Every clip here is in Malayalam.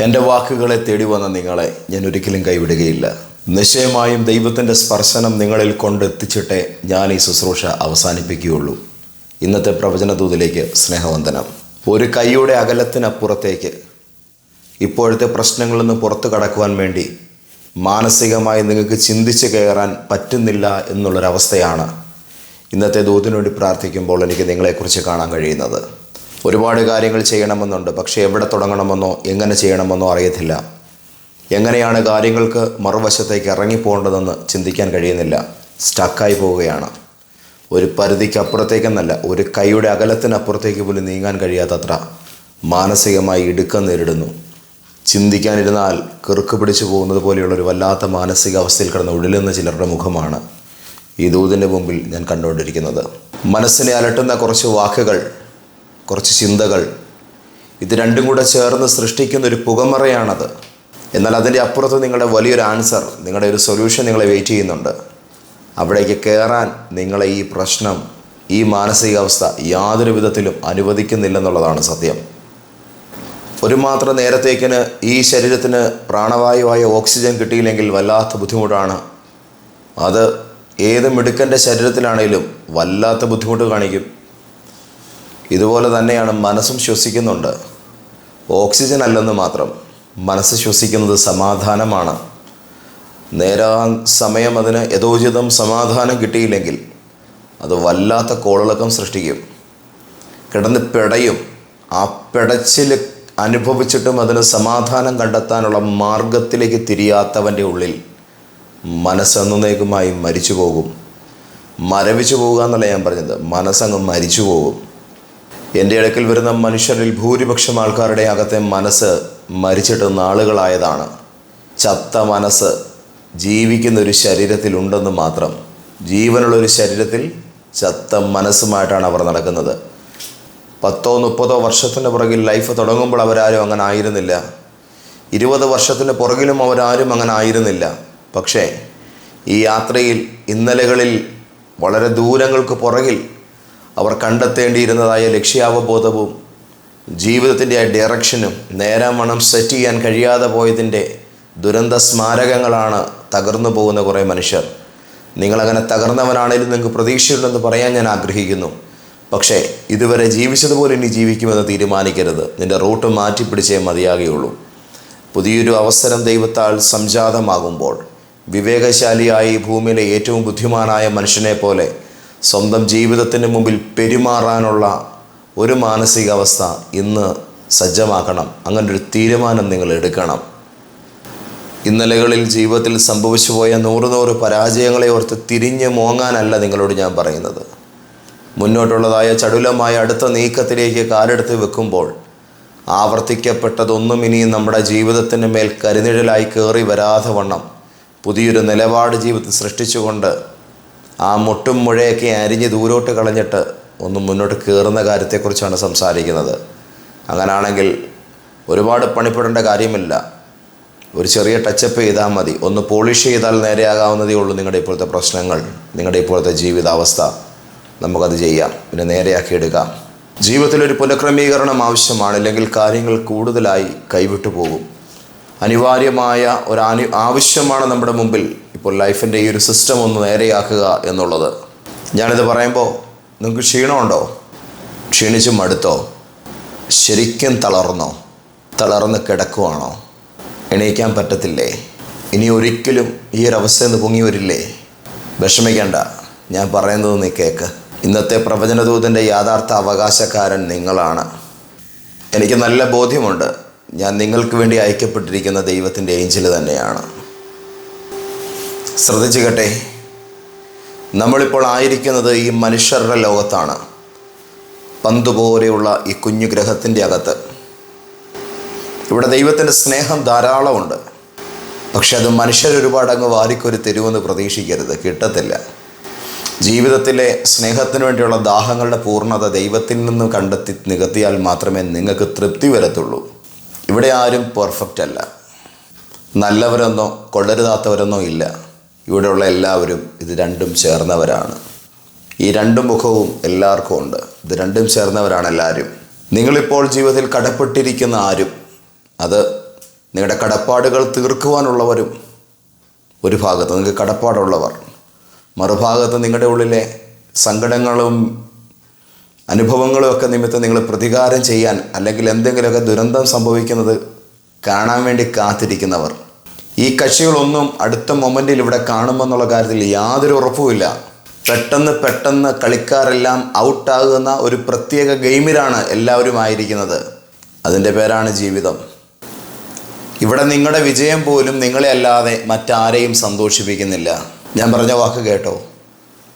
എന്റെ വാക്കുകളെ തേടി വന്ന നിങ്ങളെ ഞാൻ ഒരിക്കലും കൈവിടുകയില്ല. നിശ്ചയമായും ദൈവത്തിന്റെ സ്പർശനം നിങ്ങളിൽ കൊണ്ടെത്തിച്ചിട്ടേ ഞാൻ ഈ ശുശ്രൂഷ അവസാനിപ്പിക്കുകയുള്ളൂ. ഇന്നത്തെ പ്രവചനദൂതിലേക്ക് സ്നേഹവന്ദനം. ഒരു കൈയുടെ അകലത്തിനപ്പുറത്തേക്ക് ഇപ്പോഴത്തെ പ്രശ്നങ്ങളിൽ നിന്ന് പുറത്തു കടക്കുവാൻ വേണ്ടി മാനസികമായി നിങ്ങൾക്ക് ചിന്തിച്ച് കയറാൻ പറ്റുന്നില്ല എന്നുള്ളൊരവസ്ഥയാണ് ഇന്നത്തെ ദൂതിനു വേണ്ടി പ്രാർത്ഥിക്കുമ്പോൾ എനിക്ക് നിങ്ങളെക്കുറിച്ച് കാണാൻ കഴിയുന്നത്. ഒരുപാട് കാര്യങ്ങൾ ചെയ്യണമെന്നുണ്ട്. പക്ഷേ എവിടെ തുടങ്ങണമെന്നോ എങ്ങനെ ചെയ്യണമെന്നോ അറിയത്തില്ല. എങ്ങനെയാണ് കാര്യങ്ങൾക്ക് മറുവശത്തേക്ക് ഇറങ്ങിപ്പോകേണ്ടതെന്ന് ചിന്തിക്കാൻ കഴിയുന്നില്ല. സ്റ്റക്കായി പോവുകയാണ്. ഒരു പരിധിക്ക് അപ്പുറത്തേക്കെന്നല്ല ഒരു കൈയുടെ അകലത്തിനപ്പുറത്തേക്ക് പോലും നീങ്ങാൻ കഴിയാത്തത്ര മാനസികമായി ഇടുക്കം നേരിടുന്നു. ചിന്തിക്കാനിരുന്നാൽ കിറുക്ക് പിടിച്ചു പോകുന്നത് പോലെയുള്ളൊരു വല്ലാത്ത മാനസികാവസ്ഥയിൽ കിടന്ന് ഉഴലുന്ന ചിലരുടെ മുഖമാണ് ഈ ദൂതിന്റെ മുമ്പിൽ ഞാൻ കണ്ടുകൊണ്ടിരിക്കുന്നത്. മനസ്സിനെ അലട്ടുന്ന കുറച്ച് വാക്കുകൾ കുറച്ച് ചിന്തകൾ. ഇത് രണ്ടും കൂടെ ചേർന്ന് സൃഷ്ടിക്കുന്ന ഒരു പുകമറയാണത്. എന്നാൽ അതിന്റെ അപ്പുറത്ത് നിങ്ങളുടെ വലിയൊരു ആൻസർ നിങ്ങളുടെ ഒരു സൊല്യൂഷൻ നിങ്ങളെ വെയിറ്റ് ചെയ്യുന്നുണ്ട്. അവിടേക്ക് കയറാൻ നിങ്ങളെ ഈ പ്രശ്നം ഈ മാനസികാവസ്ഥ യാതൊരു വിധത്തിലും അനുവദിക്കുന്നില്ലെന്നുള്ളതാണ് സത്യം. ഒരു മാത്രം നേരത്തേക്കിന് ഈ ശരീരത്തിന് പ്രാണവായുവായ ഓക്സിജൻ കിട്ടിയില്ലെങ്കിൽ വല്ലാത്ത ബുദ്ധിമുട്ടാണ്. അത് ഏത് മിടുക്കന്റെ ശരീരത്തിലാണേലും വല്ലാത്ത ബുദ്ധിമുട്ട് കാണിക്കും. ഇതുപോലെ തന്നെയാണ് മനസ്സും ശ്വസിക്കുന്നുണ്ട്. ഓക്സിജൻ അല്ലെന്ന് മാത്രം മനസ്സ് ശ്വസിക്കുന്നത് സമാധാനമാണ്. നേരാ സമയം അതിന് യഥോചിതം സമാധാനം കിട്ടിയില്ലെങ്കിൽ അത് വല്ലാത്ത കോളിളക്കം സൃഷ്ടിക്കും. കിടന്ന് പിടയും. ആ പിടച്ചിൽ അനുഭവിച്ചിട്ടും അതിന് സമാധാനം കണ്ടെത്താനുള്ള മാർഗത്തിലേക്ക് തിരിയാത്തവന്റെ ഉള്ളിൽ മനസ്സെന്നേക്കുമായി മരിച്ചു പോകും മരവിച്ചു പോകുക എന്നല്ല ഞാൻ പറഞ്ഞത്. മനസ്സങ്ങ് മരിച്ചു പോകും എന്റെ അടുക്കൽ വരുന്ന മനുഷ്യരിൽ ഭൂരിപക്ഷം ആൾക്കാരുടെ അകത്തെ മനസ്സ് മരിച്ചിട്ട് നാളുകളായതാണ് ചത്ത മനസ്സ് ജീവിക്കുന്ന ഒരു ശരീരത്തിലുണ്ടെന്ന് മാത്രം. ജീവനുള്ള ഒരു ശരീരത്തിൽ ചത്ത മനസ്സുമായിട്ടാണ് അവർ നടക്കുന്നത്. പത്തോ മുപ്പതോ വർഷത്തിന് പുറകിൽ ലൈഫ് തുടങ്ങുമ്പോൾ അവരാരും അങ്ങനെ ആയിരുന്നില്ല. ഇരുപത് വർഷത്തിന് പുറകിലും അവരാരും അങ്ങനെ ആയിരുന്നില്ല. പക്ഷേ ഈ യാത്രയിൽ ഇന്നലകളിൽ വളരെ ദൂരങ്ങൾക്ക് പുറകിൽ അവർ കണ്ടെത്തേണ്ടിയിരുന്നതായ ലക്ഷ്യാവബോധവും ജീവിതത്തിന്റെ ആ ഡയറക്ഷനും വണ്ണം സെറ്റ് ചെയ്യാൻ കഴിയാതെ പോയതിന്റെ ദുരന്ത സ്മാരകങ്ങളാണ് തകർന്നു പോകുന്ന കുറേ മനുഷ്യർ. നിങ്ങളങ്ങനെ തകർന്നവനാണെങ്കിലും നിങ്ങൾക്ക് പ്രതീക്ഷയുണ്ടെന്ന് പറയാൻ ഞാൻ ആഗ്രഹിക്കുന്നു. പക്ഷേ ഇതുവരെ ജീവിച്ചതുപോലെ ഇനി ജീവിക്കുമെന്ന് തീരുമാനിക്കരുത്. നിന്റെ റൂട്ട് മാറ്റിപ്പിടിച്ചേ മതിയാകുകയുള്ളൂ. പുതിയൊരു അവസരം ദൈവത്താൽ സംജാതമാകുമ്പോൾ വിവേകശാലിയായി ഭൂമിയിലെ ഏറ്റവും ബുദ്ധിമാനായ മനുഷ്യനെ പോലെ സ്വന്തം ജീവിതത്തിന് മുമ്പിൽ പെരുമാറാനുള്ള ഒരു മാനസികാവസ്ഥ ഇന്ന് സജ്ജമാക്കണം. അങ്ങനൊരു തീരുമാനം നിങ്ങൾ എടുക്കണം. ഇന്നലകളിൽ ജീവിതത്തിൽ സംഭവിച്ചു പോയ നൂറ് നൂറ് പരാജയങ്ങളെ ഓർത്ത് തിരിഞ്ഞ് മോങ്ങാനല്ല നിങ്ങളോട് ഞാൻ പറയുന്നത്. മുന്നോട്ടുള്ളതായ ചടുലമായ അടുത്ത നീക്കത്തിലേക്ക് കാലെടുത്ത് വെക്കുമ്പോൾ ആവർത്തിക്കപ്പെട്ടതൊന്നും ഇനിയും നമ്മുടെ ജീവിതത്തിന് മേൽ കരുനിഴലായി കയറി വരാതെ വണ്ണം പുതിയൊരു നിലപാട് ജീവിതത്തിൽ സൃഷ്ടിച്ചുകൊണ്ട് ആ മുട്ടും മുഴയൊക്കെ അരിഞ്ഞ് ദൂരോട്ട് കളഞ്ഞിട്ട് ഒന്ന് മുന്നോട്ട് കയറുന്ന കാര്യത്തെക്കുറിച്ചാണ് സംസാരിക്കുന്നത്. അങ്ങനാണെങ്കിൽ ഒരുപാട് പണിപ്പെടേണ്ട കാര്യമില്ല. ഒരു ചെറിയ ടച്ചപ്പ് ചെയ്താൽ മതി. ഒന്ന് പോളിഷ് ചെയ്താൽ നേരെയാകാവുന്നതേ ഉള്ളൂ നിങ്ങളുടെ ഇപ്പോഴത്തെ പ്രശ്നങ്ങൾ നിങ്ങളുടെ ഇപ്പോഴത്തെ ജീവിതാവസ്ഥ. നമുക്കത് ചെയ്യാം. പിന്നെ നേരെയാക്കി എടുക്കാം. ജീവിതത്തിലൊരു പുനഃക്രമീകരണം ആവശ്യമാണ്. അല്ലെങ്കിൽ കാര്യങ്ങൾ കൂടുതലായി കൈവിട്ടു പോകും. അനിവാര്യമായ ഒരു അനു ആവശ്യമാണ് നമ്മുടെ മുമ്പിൽ. ഇപ്പോൾ ലൈഫിന്റെ ഈ ഒരു സിസ്റ്റം ഒന്ന് നേരെയാക്കുക എന്നുള്ളത്. ഞാനിത് പറയുമ്പോൾ നിങ്ങൾക്ക് ക്ഷീണമുണ്ടോ? ക്ഷീണിച്ച് മടുത്തോ? ശരിക്കും തളർന്നോ? തളർന്ന് കിടക്കുവാണോ? എണീക്കാൻ പറ്റത്തില്ലേ? ഇനി ഒരിക്കലും ഈ ഒരു അവസ്ഥയിൽ നിന്ന് പൊങ്ങി വരില്ലേ? വിഷമിക്കേണ്ട. ഞാൻ പറയുന്നത് നീ കേക്ക്. ഇന്നത്തെ പ്രവചനദൂതന്റെ യാഥാർത്ഥ അവകാശക്കാരൻ നിങ്ങളാണ്. എനിക്ക് നല്ല ബോധ്യമുണ്ട്. ഞാൻ നിങ്ങൾക്ക് വേണ്ടി അയക്കപ്പെട്ടിരിക്കുന്ന ദൈവത്തിന്റെ ഏഞ്ചൽ തന്നെയാണ്. ശ്രദ്ധിച്ചു കേട്ടെ നമ്മളിപ്പോൾ ആയിരിക്കുന്നത് ഈ മനുഷ്യരുടെ ലോകത്താണ്. പന്ത് പോലെയുള്ള ഈ കുഞ്ഞു ഗ്രഹത്തിന്റെ അകത്ത്. ഇവിടെ ദൈവത്തിന്റെ സ്നേഹം ധാരാളമുണ്ട്. പക്ഷെ അത് മനുഷ്യർ ഒരുപാട് അങ്ങ് വാരിക്കൊരു തരുമെന്ന് പ്രതീക്ഷിക്കരുത് കിട്ടത്തില്ല. ജീവിതത്തിലെ സ്നേഹത്തിന് വേണ്ടിയുള്ള ദാഹങ്ങളുടെ പൂർണത ദൈവത്തിൽ നിന്ന് കണ്ടെത്തി നികത്തിയാൽ മാത്രമേ നിങ്ങൾക്ക് തൃപ്തി വരത്തുള്ളൂ. ഇവിടെ ആരും പെർഫെക്റ്റ് അല്ല. നല്ലവരെന്നോ കൊള്ളരുതാത്തവരെന്നോ ഇല്ല. ഇവിടെയുള്ള എല്ലാവരും ഇത് രണ്ടും ചേർന്നവരാണ്. ഈ രണ്ടു മുഖവും എല്ലാവർക്കും ഉണ്ട്. ഇത് രണ്ടും ചേർന്നവരാണ് എല്ലാവരും. നിങ്ങളിപ്പോൾ ജീവിതത്തിൽ കടപ്പെട്ടിരിക്കുന്ന ആരും അത് നിങ്ങളുടെ കടപ്പാടുകൾ തീർക്കുവാനുള്ളവരും ഒരു ഭാഗത്ത് നിങ്ങൾക്ക് കടപ്പാടുള്ളവർ. മറുഭാഗത്ത് നിങ്ങളുടെ ഉള്ളിലെ സങ്കടങ്ങളും അനുഭവങ്ങളും ഒക്കെ നിമിത്തം നിങ്ങൾ പ്രതികാരം ചെയ്യാൻ അല്ലെങ്കിൽ എന്തെങ്കിലുമൊക്കെ ദുരന്തം സംഭവിക്കുന്നത് കാണാൻ വേണ്ടി കാത്തിരിക്കുന്നവർ. ഈ കക്ഷികളൊന്നും അടുത്ത മൊമെന്റിൽ ഇവിടെ കാണുമെന്നുള്ള കാര്യത്തിൽ യാതൊരു ഉറപ്പുമില്ല പെട്ടെന്ന് പെട്ടെന്ന് കളിക്കാരെല്ലാം ഔട്ടാകുന്ന ഒരു പ്രത്യേക ഗെയിമിലാണ് എല്ലാവരും ആയിരിക്കുന്നത്. അതിന്റെ പേരാണ് ജീവിതം. ഇവിടെ നിങ്ങളുടെ വിജയം പോലും നിങ്ങളെ അല്ലാതെ മറ്റാരെയും സന്തോഷിപ്പിക്കുന്നില്ല. ഞാൻ പറഞ്ഞ വാക്ക് കേട്ടോ.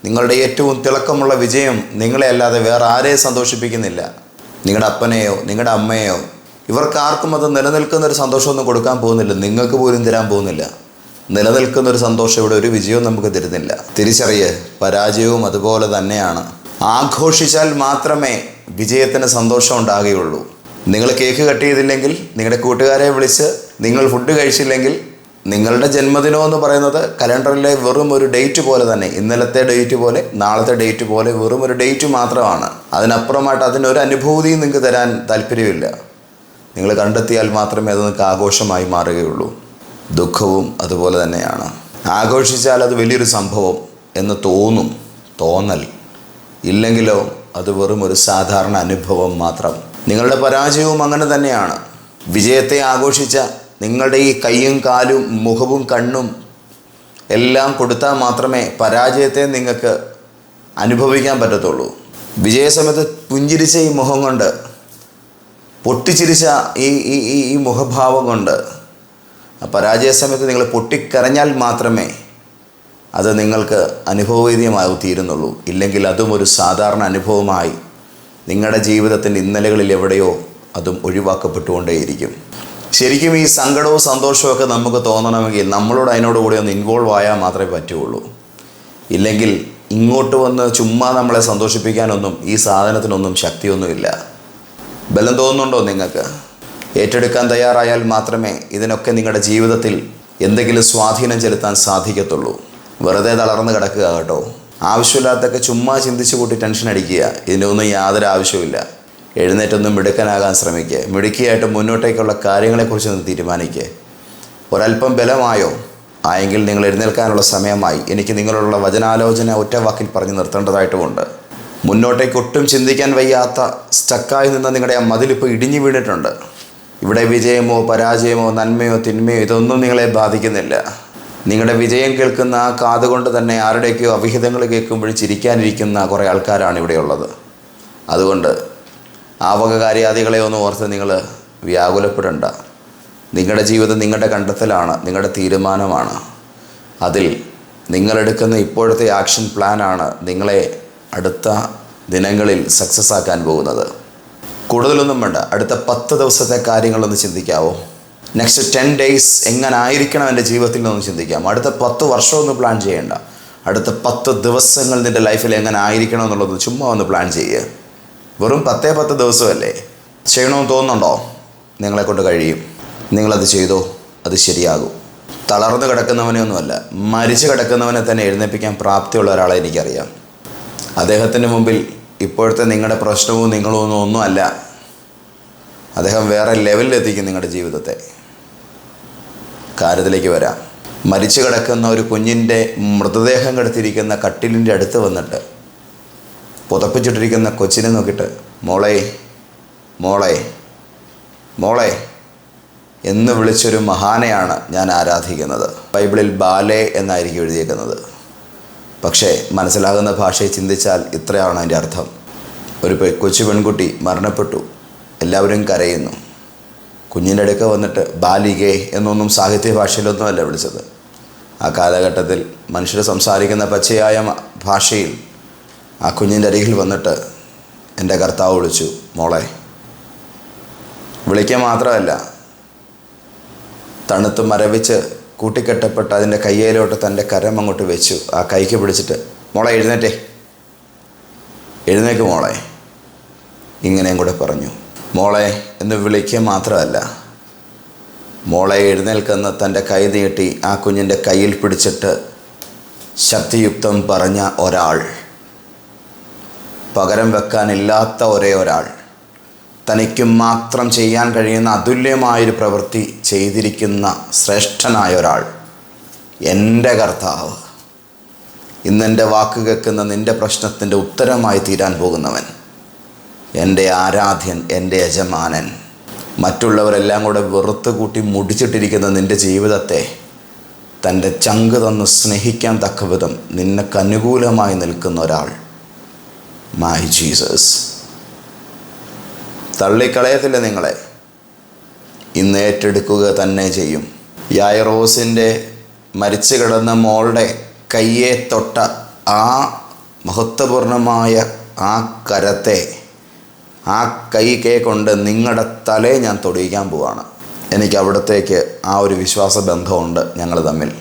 നിങ്ങളുടെ ഏറ്റവും തിളക്കമുള്ള വിജയം നിങ്ങളെ അല്ലാതെ വേറെ ആരെയും സന്തോഷിപ്പിക്കുന്നില്ല. നിങ്ങളുടെ അപ്പനെയോ നിങ്ങളുടെ അമ്മയെയോ ഇവർക്കാർക്കും അത് നിലനിൽക്കുന്ന ഒരു സന്തോഷമൊന്നും കൊടുക്കാൻ പോകുന്നില്ല. നിങ്ങൾക്ക് പോലും തരാൻ പോകുന്നില്ല. നിലനിൽക്കുന്ന ഒരു സന്തോഷം ഇവിടെ ഒരു വിജയവും നമുക്ക് തരുന്നില്ല. തിരിച്ചറിയ പരാജയവും അതുപോലെ തന്നെയാണ്. ആഘോഷിച്ചാൽ മാത്രമേ വിജയത്തിന് സന്തോഷം ഉണ്ടാകുകയുള്ളൂ. നിങ്ങൾ കേക്ക് കട്ട് ചെയ്തില്ലെങ്കിൽ നിങ്ങളുടെ കൂട്ടുകാരെ വിളിച്ച് നിങ്ങൾ ഫുഡ് കഴിച്ചില്ലെങ്കിൽ നിങ്ങളുടെ ജന്മദിനം എന്ന് പറയുന്നത് കലണ്ടറിലെ വെറും ഒരു ഡേറ്റ് പോലെ തന്നെ ഇന്നലത്തെ ഡേറ്റ് പോലെ നാളത്തെ ഡേറ്റ് പോലെ വെറും ഒരു ഡേറ്റ് മാത്രമാണ്. അതിനപ്പുറമായിട്ട് അതിനൊരു അനുഭൂതിയും നിങ്ങൾക്ക് തരാൻ താല്പര്യമില്ല. നിങ്ങൾ കണ്ടെത്തിയാൽ മാത്രമേ അത് നിങ്ങൾക്ക് ആഘോഷമായി മാറുകയുള്ളൂ. ദുഃഖവും അതുപോലെ തന്നെയാണ്. ആഘോഷിച്ചാൽ അത് വലിയൊരു സംഭവം എന്ന് തോന്നും തോന്നൽ. ഇല്ലെങ്കിലോ അത് വെറും ഒരു സാധാരണ അനുഭവം മാത്രം. നിങ്ങളുടെ പരാജയവും അങ്ങനെ തന്നെയാണ്. വിജയത്തെ ആഘോഷിച്ച നിങ്ങളുടെ ഈ കൈയും കാലും മുഖവും കണ്ണും എല്ലാം കൊടുത്താൽ മാത്രമേ പരാജയത്തെ നിങ്ങൾക്ക് അനുഭവിക്കാൻ പറ്റത്തുള്ളൂ. വിജയസമയത്ത് പുഞ്ചിരിച്ച ഈ മുഖം കൊണ്ട് പൊട്ടിച്ചിരിച്ച ഈ ഈ ഈ മുഖഭാവം കൊണ്ട് പരാജയ സമയത്ത് നിങ്ങൾ പൊട്ടിക്കരഞ്ഞാൽ മാത്രമേ അത് നിങ്ങൾക്ക് അനുഭവവേദ്യമായി തീരുന്നുള്ളൂ. ഇല്ലെങ്കിൽ അതും ഒരു സാധാരണ അനുഭവമായി നിങ്ങളുടെ ജീവിതത്തിന്റെ ഇന്നലകളിൽ എവിടെയോ അതും ഒഴിവാക്കപ്പെട്ടുകൊണ്ടേയിരിക്കും. ശരിക്കും ഈ സങ്കടവും സന്തോഷവും ഒക്കെ നമുക്ക് തോന്നണമെങ്കിൽ നമ്മളോട് അതിനോട് കൂടി ഒന്ന് ഇൻവോൾവ് ആയാൽ മാത്രമേ പറ്റുകയുള്ളൂ ഇല്ലെങ്കിൽ ഇങ്ങോട്ട് വന്ന് ചുമ്മാ നമ്മളെ സന്തോഷിപ്പിക്കാനൊന്നും ഈ സാധനത്തിനൊന്നും ശക്തിയൊന്നുമില്ല. ബലം തോന്നുന്നുണ്ടോ നിങ്ങൾക്ക്? ഏറ്റെടുക്കാൻ തയ്യാറായാൽ മാത്രമേ ഇതിനൊക്കെ നിങ്ങളുടെ ജീവിതത്തിൽ എന്തെങ്കിലും സ്വാധീനം ചെലുത്താൻ സാധിക്കത്തുള്ളൂ. വെറുതെ തളർന്ന് കിടക്കുക കേട്ടോ. ആവശ്യമില്ലാത്തൊക്കെ ചുമ്മാ ചിന്തിച്ചു കൂട്ടി ടെൻഷൻ അടിക്കുക. ഇതിനൊന്നും യാതൊരു ആവശ്യമില്ല എഴുന്നേറ്റൊന്നും മിടുക്കനാകാൻ ശ്രമിക്കുക മിടുക്കിയായിട്ട് മുന്നോട്ടേക്കുള്ള കാര്യങ്ങളെക്കുറിച്ച് ഒന്ന് തീരുമാനിക്കുക ഒരല്പം ബലമായോ? ആയെങ്കിൽ നിങ്ങൾ എഴുന്നേൽക്കാനുള്ള സമയമായി. എനിക്ക് നിങ്ങളോടുള്ള വചനാലോചന ഒറ്റ വാക്കിൽ പറഞ്ഞു നിർത്തേണ്ടതായിട്ടുമുണ്ട്. മുന്നോട്ടേക്ക് ഒട്ടും ചിന്തിക്കാൻ വയ്യാത്ത സ്റ്റക്കായി നിന്ന നിങ്ങളുടെ ആ മതിലിപ്പോൾ ഇടിഞ്ഞു വീണിട്ടുണ്ട്. ഇവിടെ വിജയമോ പരാജയമോ നന്മയോ തിന്മയോ ഇതൊന്നും നിങ്ങളെ ബാധിക്കുന്നില്ല. നിങ്ങളുടെ വിജയം കേൾക്കുന്ന ആ കാതുകൊണ്ട് തന്നെ ആരുടെയൊക്കെയോ അവിഹിതങ്ങൾ കേൾക്കുമ്പോഴും ചിരിക്കാനിരിക്കുന്ന കുറേ ആൾക്കാരാണ് ഇവിടെയുള്ളത്. അതുകൊണ്ട് ആ വക കാര്യാദികളെ ഒന്നും ഓർത്ത് നിങ്ങൾ വ്യാകുലപ്പെടണ്ട. നിങ്ങളുടെ ജീവിതം നിങ്ങളുടെ കണ്ടെത്തലാണ് നിങ്ങളുടെ തീരുമാനമാണ്. അതിൽ നിങ്ങളെടുക്കുന്ന ഇപ്പോഴത്തെ ആക്ഷൻ പ്ലാനാണ് നിങ്ങളെ അടുത്ത ദിനങ്ങളിൽ സക്സസ് ആക്കാൻ പോകുന്നത്. കൂടുതലൊന്നും വേണ്ട അടുത്ത പത്ത് ദിവസത്തെ കാര്യങ്ങളൊന്ന് ചിന്തിക്കാവോ? നെക്സ്റ്റ് ടെൻ ഡേയ്സ് എങ്ങനായിരിക്കണം എന്റെ ജീവിതത്തിൽ നിന്ന് ചിന്തിക്കാം. അടുത്ത പത്ത് വർഷമൊന്നും പ്ലാൻ ചെയ്യേണ്ട. അടുത്ത പത്ത് ദിവസങ്ങൾ നിന്റെ ലൈഫിൽ എങ്ങനെ ആയിരിക്കണം എന്നുള്ളത് ചുമ്മാ ഒന്ന് പ്ലാൻ ചെയ്യുക വെറും പത്തേ പത്ത് ദിവസമല്ലേ? ചെയ്യണമെന്ന് തോന്നുന്നുണ്ടോ? നിങ്ങളെ കൊണ്ട് കഴിയും. നിങ്ങളത് ചെയ്തോ അത് ശരിയാകും. തളർന്നു കിടക്കുന്നവനെ ഒന്നുമല്ല മരിച്ചു കിടക്കുന്നവനെ തന്നെ എഴുന്നേപ്പിക്കാൻ പ്രാപ്തിയുള്ള ഒരാളെ എനിക്കറിയാം. അദ്ദേഹത്തിന്റെ മുമ്പിൽ ഇപ്പോഴത്തെ നിങ്ങളുടെ പ്രശ്നവും നിങ്ങളും ഒന്നും ഒന്നുമല്ല. അദ്ദേഹം വേറെ ലെവലിലെത്തിക്കും നിങ്ങളുടെ ജീവിതത്തെ. കാര്യത്തിലേക്ക് വരാം. മരിച്ചു കിടക്കുന്ന ഒരു കുഞ്ഞിന്റെ മൃതദേഹം കിടത്തിയിരിക്കുന്ന കട്ടിലിന്റെ അടുത്ത് വന്നിട്ട് പുതപ്പിച്ചിട്ടിരിക്കുന്ന കൊച്ചിനെ നോക്കിയിട്ട് മോളെ മോളെ മോളെ എന്ന് വിളിച്ചൊരു മഹാനെയാണ് ഞാൻ ആരാധിക്കുന്നത്. ബൈബിളിൽ ബാലെ എന്നായിരിക്കും എഴുതിയേക്കുന്നത്. പക്ഷേ മനസ്സിലാകുന്ന ഭാഷയെ ചിന്തിച്ചാൽ ഇത്രയാണ് അതിന്റെ അർത്ഥം. ഒരു കൊച്ചു പെൺകുട്ടി മരണപ്പെട്ടു. എല്ലാവരും കരയുന്നു. കുഞ്ഞിന്റെ അടുക്ക വന്നിട്ട് ബാലികെ എന്നൊന്നും സാഹിത്യ ഭാഷയിലൊന്നുമല്ല വിളിച്ചത്. ആ കാലഘട്ടത്തിൽ മനുഷ്യർ സംസാരിക്കുന്ന പച്ചയായ ഭാഷയിൽ ആ കുഞ്ഞിന്റെ അരികിൽ വന്നിട്ട് എന്റെ കർത്താവ് വിളിച്ചു മോളെ വിളിക്കുക മാത്രമല്ല തണുത്ത് മരവിച്ച് കൂട്ടിക്കെട്ടപ്പെട്ട് അതിന്റെ കയ്യിലോട്ട് തന്റെ കരം അങ്ങോട്ട് വെച്ചു ആ കൈക്ക് പിടിച്ചിട്ട് മോളെ എഴുന്നേറ്റേ എഴുന്നേക്ക് മോളെ. ഇങ്ങനെയും കൂടെ പറഞ്ഞു മോളെ എന്ന് വിളിക്കുക മാത്രമല്ല മോളെ എഴുന്നേൽക്കുന്ന തന്റെ കൈ നീട്ടി ആ കുഞ്ഞിന്റെ കയ്യിൽ പിടിച്ചിട്ട് ശക്തിയുക്തം പറഞ്ഞ ഒരാൾ. പകരം വെക്കാനില്ലാത്ത ഒരേ ഒരാൾ. തനിക്കും മാത്രം ചെയ്യാൻ കഴിയുന്ന അതുല്യമായൊരു പ്രവൃത്തി ചെയ്തിരിക്കുന്ന ശ്രേഷ്ഠനായ ഒരാൾ. എന്റെ കർത്താവ്. ഇന്നെന്റെ വാക്ക് കേൾക്കുന്ന നിന്റെ പ്രശ്നത്തിന്റെ ഉത്തരമായി തീരാൻ പോകുന്നവൻ. എന്റെ ആരാധ്യൻ എന്റെ യജമാനൻ. മറ്റുള്ളവരെല്ലാം കൂടെ വെറുത്ത് കൂട്ടി മുടിച്ചിട്ടിരിക്കുന്ന നിന്റെ ജീവിതത്തെ തന്റെ ചങ്ക് തന്ന് സ്നേഹിക്കാൻ തക്കവിധം നിനക്ക് അനുകൂലമായി നിൽക്കുന്ന ഒരാൾ. മൈ ജീസസ് തള്ളിക്കളയത്തില്ല നിങ്ങളെ. ഇന്ന് ഏറ്റെടുക്കുക തന്നെ ചെയ്യും. യായറോസിന്റെ മരിച്ചു കിടന്ന മോളുടെ കയ്യെ തൊട്ട ആ മഹത്വപൂർണമായ ആ കരത്തെ ആ കൈ കൈ കൊണ്ട് നിങ്ങളുടെ തലയെ ഞാൻ തൊടിയിക്കാൻ പോവാണ്. എനിക്ക് അവിടത്തേക്ക് ആ ഒരു വിശ്വാസ ബന്ധമുണ്ട് ഞങ്ങൾ തമ്മിൽ.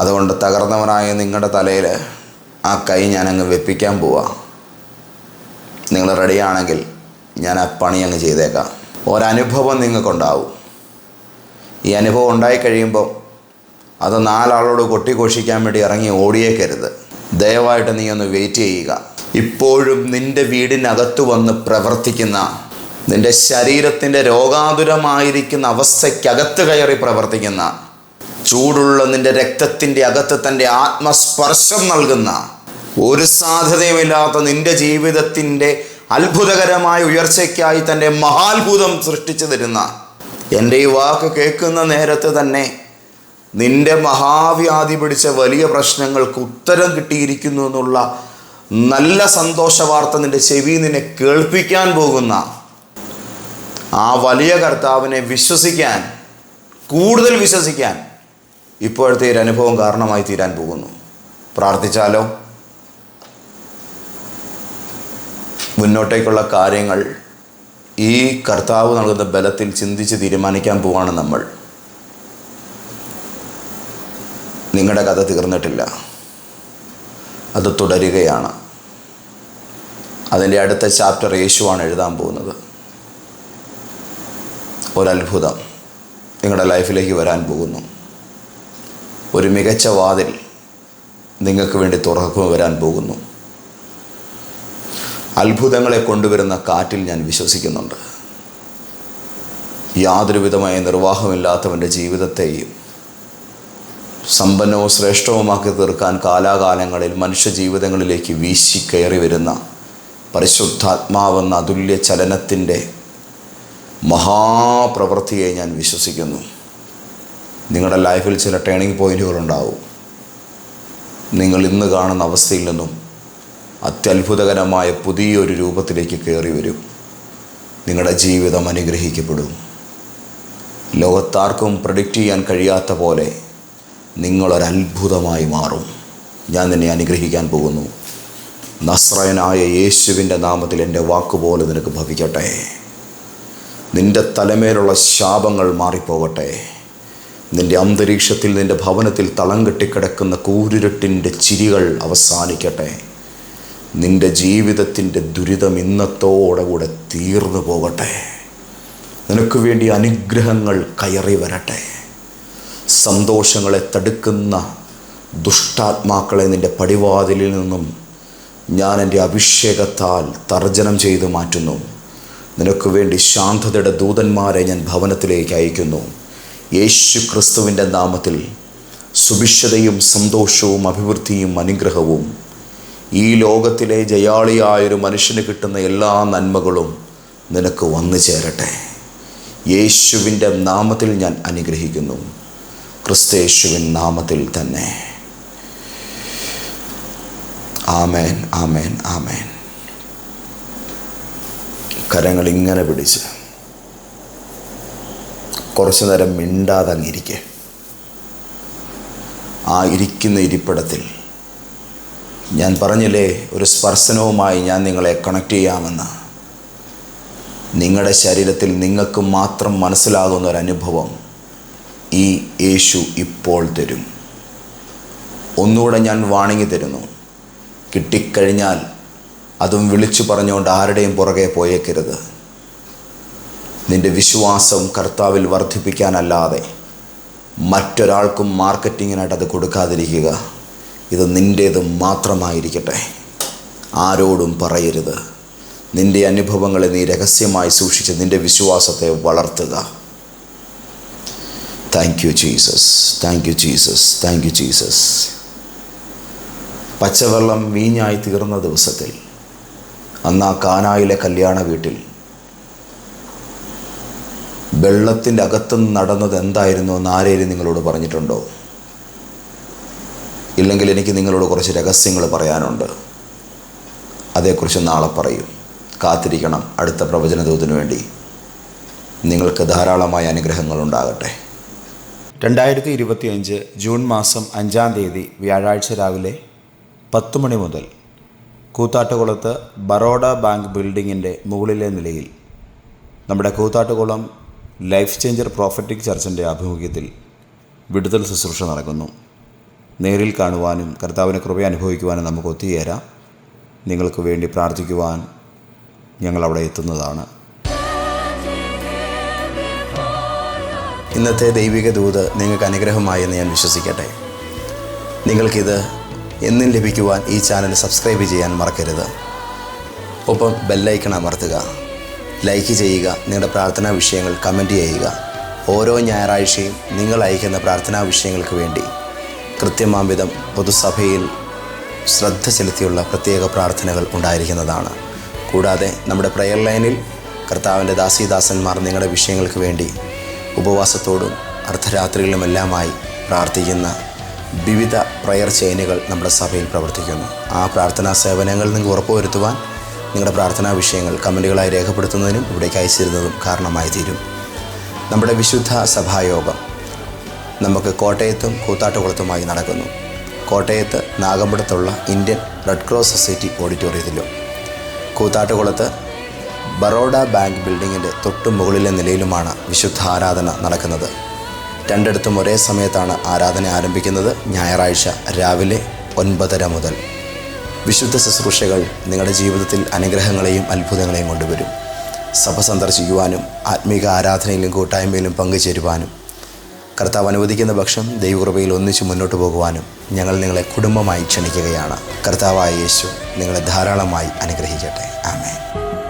അതുകൊണ്ട് തകർന്നവനായ നിങ്ങളുടെ തലയിൽ ആ കൈ ഞാനങ്ങ് വെപ്പിക്കാൻ പോവാ. നിങ്ങൾ റെഡിയാണെങ്കിൽ ഞാൻ ആ പണി അങ്ങ് ചെയ്തേക്കാം. ഒരനുഭവം നിങ്ങൾക്കുണ്ടാവും. ഈ അനുഭവം ഉണ്ടായി കഴിയുമ്പോൾ അത് നാലാളോട് കൊട്ടിഘോഷിക്കാൻ വേണ്ടി ഇറങ്ങി ഓടിയേക്കരുത്. ദയവായിട്ട് നീ ഒന്ന് വെയിറ്റ് ചെയ്യുക. ഇപ്പോഴും നിന്റെ വീടിനകത്ത് വന്ന് പ്രവർത്തിക്കുന്ന നിന്റെ ശരീരത്തിന്റെ രോഗാതുരമായിരിക്കുന്ന അവസ്ഥയ്ക്കകത്ത് കയറി പ്രവർത്തിക്കുന്ന ചൂടുള്ള നിന്റെ രക്തത്തിന്റെ അകത്ത് തന്റെ ആത്മസ്പർശം നൽകുന്ന ഒരു സാധ്യതയുമില്ലാത്ത നിന്റെ ജീവിതത്തിന്റെ അത്ഭുതകരമായ ഉയർച്ചയ്ക്കായി തന്റെ മഹാത്ഭുതം സൃഷ്ടിച്ചു തരുന്ന എന്റെ ഈ വാക്ക് കേൾക്കുന്ന നേരത്ത് തന്നെ നിന്റെ മഹാവ്യാധി പിടിച്ച വലിയ പ്രശ്നങ്ങൾക്ക് ഉത്തരം കിട്ടിയിരിക്കുന്നു എന്നുള്ള നല്ല സന്തോഷ വാർത്ത നിന്റെ ചെവി നിന്നെ കേൾപ്പിക്കാൻ പോകുന്ന ആ വലിയ കർത്താവിനെ വിശ്വസിക്കാൻ കൂടുതൽ വിശ്വസിക്കാൻ ഇപ്പോഴത്തെ ഒരു അനുഭവം കാരണമായി തീരാൻ പോകുന്നു. പ്രാർത്ഥിച്ചാലോ? മുന്നോട്ടേക്കുള്ള കാര്യങ്ങൾ ഈ കർത്താവ് നൽകുന്ന ബലത്തിൽ ചിന്തിച്ച് തീരുമാനിക്കാൻ പോവാണ് നമ്മൾ. നിങ്ങളുടെ കഥ തീർന്നിട്ടില്ല. അത് തുടരുകയാണ്. അതിന്റെ അടുത്ത ചാപ്റ്റർ യേശുവാണ് എഴുതാൻ പോകുന്നത്. ഒരത്ഭുതം നിങ്ങളുടെ ലൈഫിലേക്ക് വരാൻ പോകുന്നു. ഒരു മികച്ച വാതിൽ നിങ്ങൾക്ക് വേണ്ടി തുറക്കു വരാൻ പോകുന്നു. അത്ഭുതങ്ങളെ കൊണ്ടുവരുന്ന കാറ്റിൽ ഞാൻ വിശ്വസിക്കുന്നുണ്ട്. യാതൊരു വിധമായ നിർവാഹമില്ലാത്തവന്റെ ജീവിതത്തെയും സമ്പന്നവും ശ്രേഷ്ഠവുമാക്കി തീർക്കാൻ കാലാകാലങ്ങളിൽ മനുഷ്യ ജീവിതങ്ങളിലേക്ക് വീശി കയറി വരുന്ന പരിശുദ്ധാത്മാവെന്ന അതുല്യ ചലനത്തിന്റെ മഹാപ്രവൃത്തിയെ ഞാൻ വിശ്വസിക്കുന്നു. നിങ്ങളുടെ ലൈഫിൽ ചില ടേണിംഗ് പോയിന്റുകളുണ്ടാവും. നിങ്ങൾ ഇന്ന് കാണുന്ന അവസ്ഥയിൽ നിന്നും അത്യത്ഭുതകരമായ പുതിയൊരു രൂപത്തിലേക്ക് കയറി വരും. നിങ്ങളുടെ ജീവിതം അനുഗ്രഹിക്കപ്പെടും. ലോകത്താർക്കും പ്രഡിക്റ്റ് ചെയ്യാൻ കഴിയാത്ത പോലെ നിങ്ങളൊരത്ഭുതമായി മാറും. ഞാൻ നിന്നെ അനുഗ്രഹിക്കാൻ പോകുന്നു. നസ്രയനായ യേശുവിന്റെ നാമത്തിൽ എന്റെ വാക്കുപോലെ നിനക്ക് ഭവിക്കട്ടെ. നിന്റെ തലമേലുള്ള ശാപങ്ങൾ മാറിപ്പോകട്ടെ. നിന്റെ അന്തരീക്ഷത്തിൽ നിന്റെ ഭവനത്തിൽ തളം കെട്ടിക്കിടക്കുന്ന കൂരിരട്ടിന്റെ ചിരികൾ അവസാനിക്കട്ടെ. നിന്റെ ജീവിതത്തിന്റെ ദുരിതം ഇന്നത്തോടെ കൂടെ തീർന്നു പോകട്ടെ. നിനക്ക് വേണ്ടി അനുഗ്രഹങ്ങൾ കയറി വരട്ടെ. സന്തോഷങ്ങളെ തടുക്കുന്ന ദുഷ്ടാത്മാക്കളെ നിന്റെ പടിവാതിലിൽ നിന്നും ഞാൻ എന്റെ അഭിഷേകത്താൽ തർജനം ചെയ്തു മാറ്റുന്നു. നിനക്ക് വേണ്ടി ശാന്തതയുടെ ദൂതന്മാരെ ഞാൻ ഭവനത്തിലേക്ക് അയക്കുന്നു. യേശു ക്രിസ്തുവിന്റെ നാമത്തിൽ സുഭിക്ഷതയും സന്തോഷവും അഭിവൃദ്ധിയും അനുഗ്രഹവും ഈ ലോകത്തിലെ ജയാളിയായൊരു മനുഷ്യന് കിട്ടുന്ന എല്ലാ നന്മകളും നിനക്ക് വന്നു ചേരട്ടെ. യേശുവിന്റെ നാമത്തിൽ ഞാൻ അനുഗ്രഹിക്കുന്നു. ക്രിസ്തയേശുവിൻ നാമത്തിൽ തന്നെ. ആമേൻ ആമേൻ ആമേൻ. കരങ്ങൾ ഇങ്ങനെ പിടിച്ച്. കുറച്ചു നേരം മിണ്ടാതെ അങ്ങിരിക്കെ ആ ഇരിക്കുന്ന ഇരിപ്പിടത്തിൽ ഞാൻ പറഞ്ഞില്ലേ ഒരു സ്പർശനവുമായി ഞാൻ നിങ്ങളെ കണക്ട് ചെയ്യാമെന്ന്. നിങ്ങളുടെ ശരീരത്തിൽ നിങ്ങൾക്ക് മാത്രം മനസ്സിലാകുന്ന ഒരു അനുഭവം ഈ യേശു ഇപ്പോൾ തരും. ഒന്നുകൂടെ ഞാൻ വാണിങ്ങി തരുന്നു. കിട്ടിക്കഴിഞ്ഞാൽ അതും വിളിച്ചു പറഞ്ഞുകൊണ്ട് ആരുടെയും പുറകെ പോയേക്കരുത്. നിന്റെ വിശ്വാസം കർത്താവിൽ വർദ്ധിപ്പിക്കാനല്ലാതെ മറ്റൊരാൾക്കും മാർക്കറ്റിങ്ങിനായിട്ട് അത് കൊടുക്കാതിരിക്കുക. ഇത് നിന്റേത് മാത്രമായിരിക്കട്ടെ. ആരോടും പറയരുത്. നിന്റെ അനുഭവങ്ങളെ നീ രഹസ്യമായി സൂക്ഷിച്ച് നിന്റെ വിശ്വാസത്തെ വളർത്തുക. Thank you Jesus thank you Jesus thank you Jesus പച്ചവെള്ളം വീഞ്ഞായി തീർന്ന ദിവസത്തിൽ അന്ന് ആ കാനായിലെ കല്യാണ വീട്ടിൽ വെള്ളത്തിന്റെ അകത്തുനിന്ന് നടന്നത് എന്തായിരുന്നു എന്ന് ആരേലും നിങ്ങളോട് പറഞ്ഞിട്ടുണ്ടോ? ഇല്ലെങ്കിൽ എനിക്ക് നിങ്ങളോട് കുറച്ച് രഹസ്യങ്ങൾ പറയാനുണ്ട്. അതേക്കുറിച്ച് നാളെ പറയും. കാത്തിരിക്കണം അടുത്ത പ്രവചന ദൂതിനു വേണ്ടി. നിങ്ങൾക്ക് ധാരാളമായ അനുഗ്രഹങ്ങൾ ഉണ്ടാകട്ടെ. രണ്ടായിരത്തി ഇരുപത്തിയഞ്ച് ജൂൺ മാസം അഞ്ചാം തീയതി വ്യാഴാഴ്ച രാവിലെ പത്ത് മണി മുതൽ കൂത്താട്ടുകുളത്ത് ബറോഡ ബാങ്ക് ബിൽഡിങ്ങിന്റെ മുകളിലെ നിലയിൽ നമ്മുടെ കൂത്താട്ടുകുളം ലൈഫ് ചേഞ്ചർ പ്രോഫറ്റിക് ചർച്ചിന്റെ ആഭിമുഖ്യത്തിൽ വിടുതൽ ശുശ്രൂഷ നടക്കുന്നു. നേരിൽ കാണുവാനും കർത്താവിനെ കൃപ അനുഭവിക്കുവാനും നമുക്ക് ഒത്തുചേരാം നിങ്ങൾക്ക് വേണ്ടി പ്രാർത്ഥിക്കുവാൻ ഞങ്ങളവിടെ എത്തുന്നതാണ്. ഇന്നത്തെ ദൈവിക ദൂത് നിങ്ങൾക്ക് അനുഗ്രഹമായി എന്ന് ഞാൻ വിശ്വസിക്കട്ടെ. നിങ്ങൾക്കിത് എന്നും ലഭിക്കുവാൻ ഈ ചാനൽ സബ്സ്ക്രൈബ് ചെയ്യാൻ മറക്കരുത്. ഒപ്പം ബെല്ലൈക്കൺ അമർത്തുക. ലൈക്ക് ചെയ്യുക നിങ്ങളുടെ പ്രാർത്ഥനാ വിഷയങ്ങൾ കമന്റ് ചെയ്യുക. ഓരോ ഞായറാഴ്ചയും നിങ്ങൾ അയക്കുന്ന പ്രാർത്ഥനാ വിഷയങ്ങൾക്ക് വേണ്ടി കൃത്യമാംവിധം പൊതുസഭയിൽ ശ്രദ്ധ ചെലുത്തിയുള്ള പ്രത്യേക പ്രാർത്ഥനകൾ ഉണ്ടായിരിക്കുന്നതാണ്. കൂടാതെ നമ്മുടെ പ്രയർ ലൈനിൽ കർത്താവിന്റെ ദാസീദാസന്മാർ നിങ്ങളുടെ വിഷയങ്ങൾക്ക് വേണ്ടി ഉപവാസത്തോടും അർദ്ധരാത്രികളുമെല്ലാമായി പ്രാർത്ഥിക്കുന്ന വിവിധ പ്രയർ ചെയിനുകൾ നമ്മുടെ സഭയിൽ പ്രവർത്തിക്കുന്നു. ആ പ്രാർത്ഥനാ സേവനങ്ങൾ നിങ്ങൾക്ക് ഉറപ്പുവരുത്തുവാൻ നിങ്ങളുടെ പ്രാർത്ഥനാ വിഷയങ്ങൾ കമന്റുകളായി രേഖപ്പെടുത്തുന്നതിനും ഇവിടേക്ക് അയച്ചിരുന്നതും കാരണമായി തീരും നമ്മുടെ വിശുദ്ധ സഭായോഗം നമുക്ക് കോട്ടയത്തും കൂത്താട്ടുകുളത്തുമായി നടക്കുന്നു. കോട്ടയത്ത് നാഗമ്പടത്തുള്ള ഇന്ത്യൻ റെഡ് ക്രോസ് സൊസൈറ്റി ഓഡിറ്റോറിയത്തിലും. കൂത്താട്ടുകുളത്ത് ബറോഡ ബാങ്ക് ബിൽഡിങ്ങിന്റെ തൊട്ടു മുകളിലെ നിലയിലുമാണ് വിശുദ്ധ ആരാധന നടക്കുന്നത്. രണ്ടിടത്തും ഒരേ സമയത്താണ് ആരാധന ആരംഭിക്കുന്നത്. ഞായറാഴ്ച രാവിലെ ഒൻപതര മുതൽ. വിശുദ്ധ ശുശ്രൂഷകൾ നിങ്ങളുടെ ജീവിതത്തിൽ അനുഗ്രഹങ്ങളെയും അത്ഭുതങ്ങളെയും കൊണ്ടുവരും. സഭ സന്ദർശിക്കുവാനും ആത്മീക ആരാധനയിലും കൂട്ടായ്മയിലും പങ്കുചേരുവാനും കർത്താവ് അനുവദിക്കുന്ന പക്ഷം ദൈവകൃപയിൽ ഒന്നിച്ച് മുന്നോട്ട് പോകുവാനും ഞങ്ങൾ നിങ്ങളെ കുടുംബമായി ക്ഷണിക്കുകയാണ്. കർത്താവായ യേശു നിങ്ങളെ ധാരാളമായി അനുഗ്രഹിക്കട്ടെ. ആമേൻ.